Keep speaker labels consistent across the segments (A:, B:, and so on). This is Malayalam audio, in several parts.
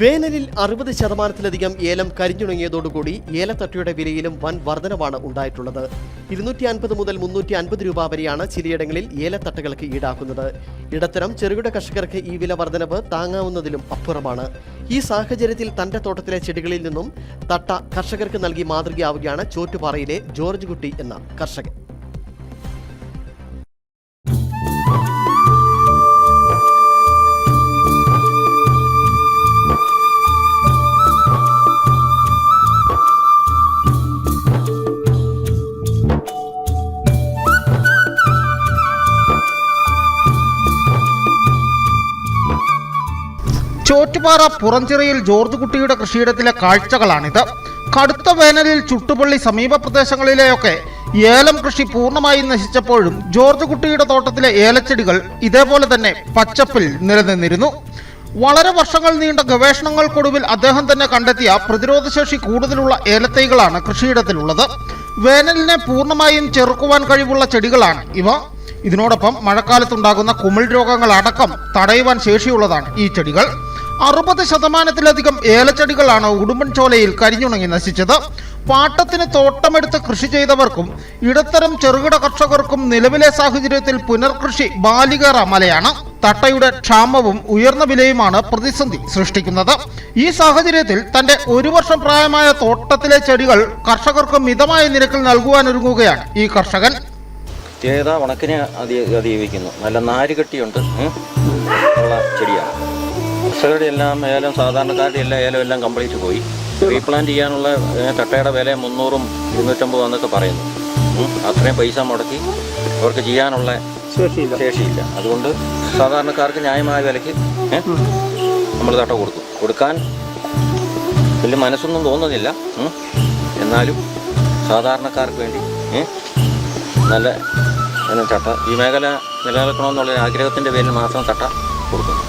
A: വേനലിൽ അറുപത് ശതമാനത്തിലധികം ഏലം കരിഞ്ഞുണങ്ങിയതോടുകൂടി ഏലത്തട്ടയുടെ വിലയിലും വൻ വർധനവാണ് ഉണ്ടായിട്ടുള്ളത്. ഇരുന്നൂറ്റി അൻപത് മുതൽ മുന്നൂറ്റി അൻപത് രൂപ വരെയാണ് ചിലയിടങ്ങളിൽ ഏലത്തട്ടകൾക്ക് ഈടാക്കുന്നത്. ഇടത്തരം ചെറുകിട കർഷകർക്ക് ഈ വില വർധനവ് താങ്ങാവുന്നതിലും അപ്പുറമാണ്. ഈ സാഹചര്യത്തിൽ തന്റെ തോട്ടത്തിലെ ചെടികളിൽ നിന്നും തട്ട കർഷകർക്ക് നൽകി മാതൃകയാവുകയാണ് ചോറ്റുപാറയിലെ ജോർജ് കുട്ടി എന്ന കർഷകൻ.
B: ചോറ്റുപാറ പുറഞ്ചിറയിൽ ജോർജ് കുട്ടിയുടെ കൃഷിയിടത്തിലെ കാഴ്ചകളാണിത്. കടുത്ത വേനലിൽ ചുട്ടുപള്ളി സമീപ പ്രദേശങ്ങളിലെയൊക്കെ ഏലം കൃഷി പൂർണമായി നശിച്ചപ്പോഴും ജോർജ് കുട്ടിയുടെ തോട്ടത്തിലെ ഏലച്ചെടികൾ ഇതേപോലെ തന്നെ പച്ചപ്പിൽ നിലനിന്നിരുന്നു. വളരെ വർഷങ്ങൾ നീണ്ട ഗവേഷണങ്ങൾക്കൊടുവിൽ അദ്ദേഹം തന്നെ കണ്ടെത്തിയ പ്രതിരോധശേഷി കൂടുതലുള്ള ഏലത്തൈകളാണ് കൃഷിയിടത്തിലുള്ളത്. വേനലിനെ പൂർണമായും ചെറുക്കുവാൻ കഴിവുള്ള ചെടികളാണ് ഇവ. ഇതിനോടൊപ്പം മഴക്കാലത്തുണ്ടാകുന്ന കുമിൾ രോഗങ്ങൾ അടക്കം തടയുവാൻ ശേഷിയുള്ളതാണ് ഈ ചെടികൾ. അറുപത് ശതമാനത്തിലധികം ഏലച്ചെടികളാണ് ഉടുമ്പൻചോലയിൽ കരിഞ്ഞുണങ്ങി നശിച്ചത്. പാട്ടത്തിന് തോട്ടമെടുത്ത് കൃഷി ചെയ്തവർക്കും ഇടത്തരം ചെറുകിട കർഷകർക്കും നിലവിലെ സാഹചര്യത്തിൽ പുനർകൃഷി ബാലികേറ മലയാണ്. തട്ടയുടെ ക്ഷാമവും ഉയർന്ന വിലയുമാണ് പ്രതിസന്ധി സൃഷ്ടിക്കുന്നത്. ഈ സാഹചര്യത്തിൽ തന്റെ ഒരു വർഷം പ്രായമായ തോട്ടത്തിലെ ചെടികൾ കർഷകർക്ക് മിതമായ നിരക്കിൽ നൽകുവാനൊരുങ്ങുകയാണ് ഈ കർഷകൻ.
C: പ്രത്യേകത ഉണക്കിനെ അതി അതിജീവിക്കുന്നു? നല്ല നാരുകെട്ടിയുണ്ട്. ഉള്ള ചെടിയാണ്. കർഷകരുടെ എല്ലാം ഏലം സാധാരണക്കാരുടെ എല്ലാ ഏലം എല്ലാം കംപ്ലീറ്റ് പോയി. റീപ്ലാന്റ് ചെയ്യാനുള്ള തട്ടയുടെ വില മുന്നൂറും ഇരുന്നൂറ്റമ്പതും എന്നൊക്കെ പറയുന്നു. അത്രയും പൈസ മുടക്കി അവർക്ക് ചെയ്യാനുള്ള ശേഷിയില്ല. അതുകൊണ്ട് സാധാരണക്കാർക്ക് ന്യായമായ വിലയ്ക്ക് നമ്മൾ തട്ട കൊടുക്കും. കൊടുക്കാൻ വലിയ മനസ്സൊന്നും തോന്നുന്നില്ല. എന്നാലും സാധാരണക്കാർക്ക് വേണ്ടി നല്ല തട്ട. ചട്ട ഈ മേഖല നിലനിൽക്കണമെന്നുള്ള ആഗ്രഹത്തിന്റെ പേരിൽ മാത്രം തട്ട.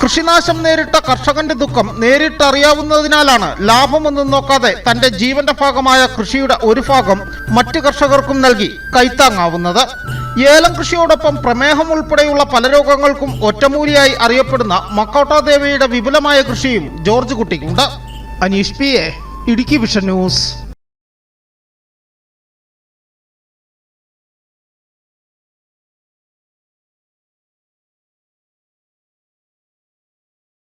B: കൃഷിനാശം നേരിട്ട കർഷകന്റെ ദുഃഖം നേരിട്ടറിയാവുന്നതിനാലാണ് ലാഭമൊന്നും നോക്കാതെ തന്റെ ജീവന്റെ ഭാഗമായ കൃഷിയുടെ ഒരു ഭാഗം മറ്റു കർഷകർക്കും നൽകി കൈത്താങ്ങാവുന്നത്. ഏലം കൃഷിയോടൊപ്പം പ്രമേഹം ഉൾപ്പെടെയുള്ള പല രോഗങ്ങൾക്കും ഒറ്റമൂലിയായി അറിയപ്പെടുന്ന മക്കോട്ടാദേവിയുടെ വിപുലമായ കൃഷിയും George കുട്ടിക്കുണ്ട്. Aneesh P A Idukki vision news.